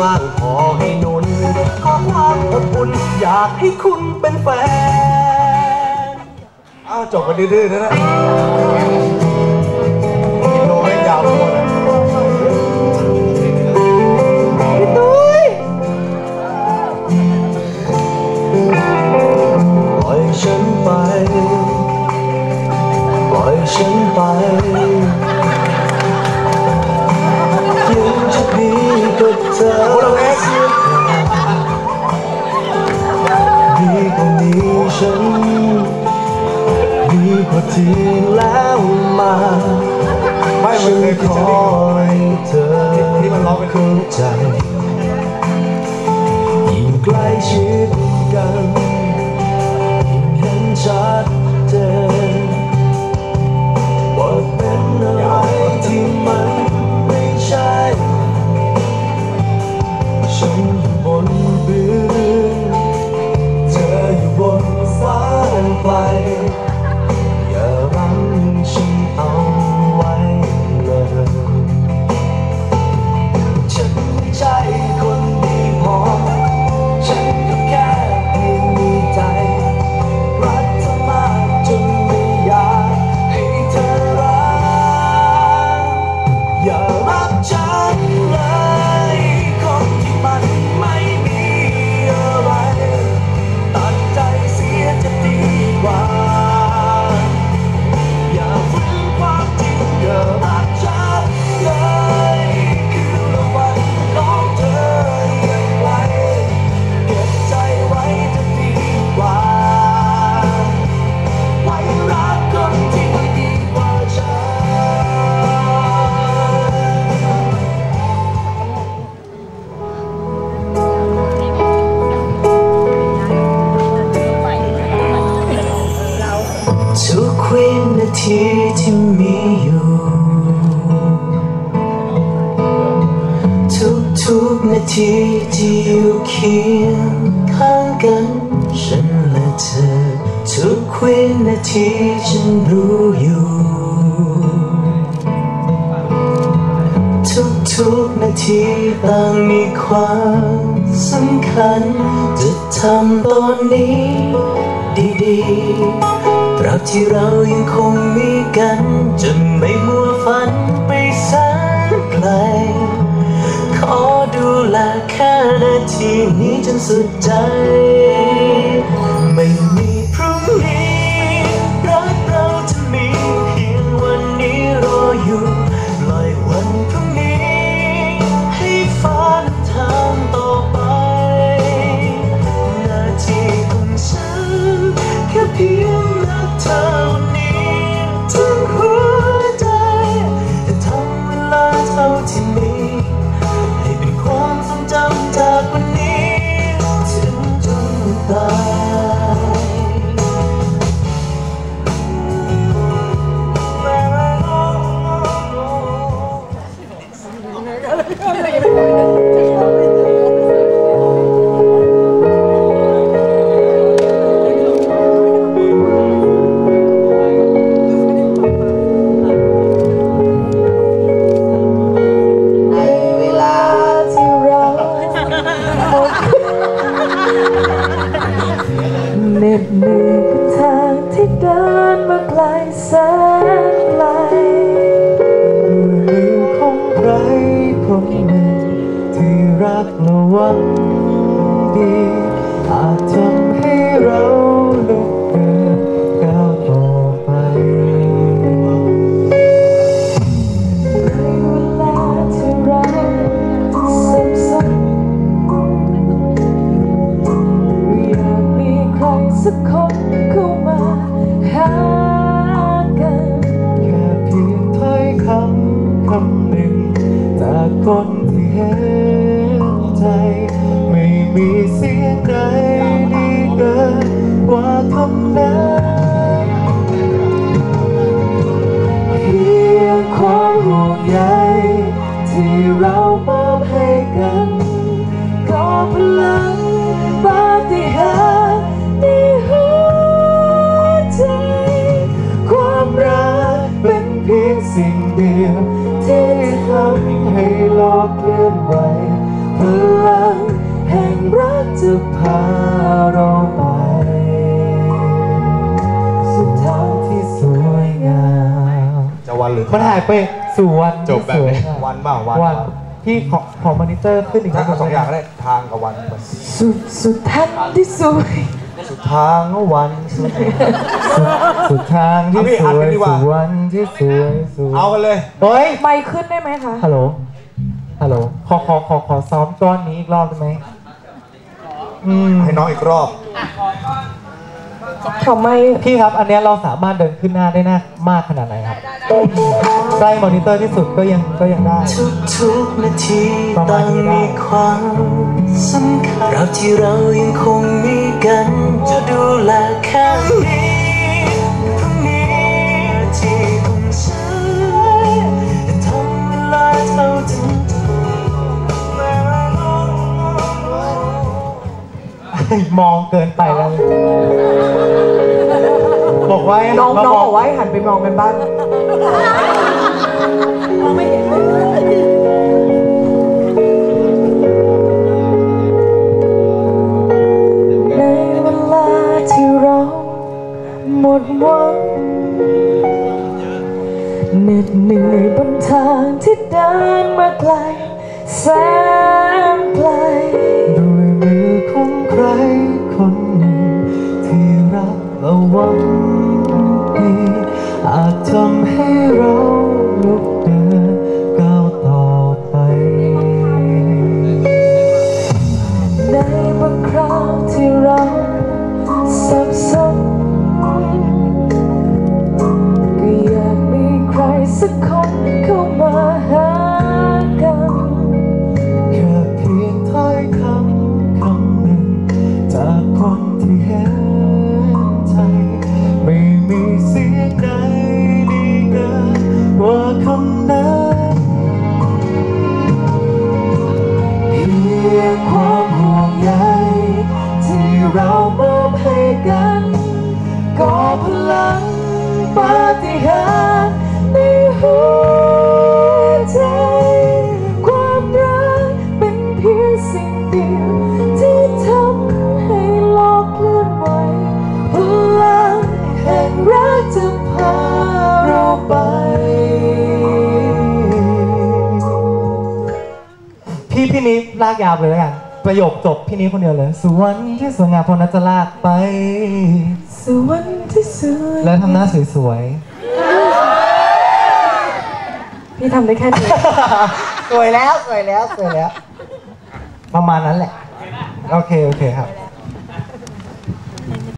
ว่างพอให้นุนขอความอบอุ่นอยากให้คุณเป็นแฟนอ้าจบกันดื้อๆนะนะโดนยาวหมดนะฉันไปปล่อยฉันไป เวณดีกว่านี้ฉันดีกว่ทีแล้วมาไม่ฉันขอให้เธอเข้าใจยิ่งใกล้ชิดกันยิ่งเห็นชัด นาทีที่อยู่เคียงข้างกัน ฉันและเธอ ทุกวินาทีฉันรู้อยู่ ทุกทุกนาทีต่างมีความสำคัญ จะทำตอนนี้ดีๆตราบที่เรายังคงมีกัน จนไม่มัวฝันไปซะ ละแค่นาทีนี้จนสุดใจ ちょっとひどい。 จ จะพาเราไป สุดทางที่สวยงามจะวันหรือมันหายไปสู่วันจบแบบนี้ที่สวยวันเปล่าวันวันที่ของของมอนิเตอร์ขึ้นอีกถ้าเอาสองอย่างก็ได้ทางกับวันสุดสุดทันที่สวยสุดทางก็วันสุดสุดสุดทางที่เอาพี่สอัดวกัยนดีกว่าสู่วันที่สวยสวยเอากันเลยเฮ้ยไม่ขึ้นได้ไหมคะฮัลโหลฮัลโหลขอขอขอขอซ้อมก้อนนี้อีกรอบได้ไหม อืมให้น้องอีกรอบเขาไม่พี่ครับ อันเนี้ยเราสามารถเดินขึ้นหน้าได้หน้ามากขนาดไหนครับใกล้มอนิเตอร์ที่สุดก็ยังก็ยังได้ ทุกๆนาทีประมาต่าณงนี้ได้มีความสำคัญเราที่เรายังคงมีกัน จะดูแลแค่นี้ มองเกินไปแล้ว บอกว่าให้น้องหัมาน้องมบอกว่าให้หันไปมองกันบ้างในเวลาที่เราหมดหวังเหน็ดเหนื่อยบนทางที่เดินมาไกล แสน คนหนึ่งที่รักและหวังดีอาจทำให้เราลุกเดินก้าวต่อไปในบางคราวที่เราสับสนก็อยากมีใครสักคนเข้า ว่ากยาวเลยแล้วกันประโยคจบพี่นี้คนเดียวเลยสวนที่สวยงามพอนัทจะลากไป สวรรค์ที่สวยแล้วทำหน้าสวยพี่ทำได้แค่นี้ๆสวยแล้วสวยแล้วสวยแล้ว ประมาณนั้นแหละ โอเค โอเคครับ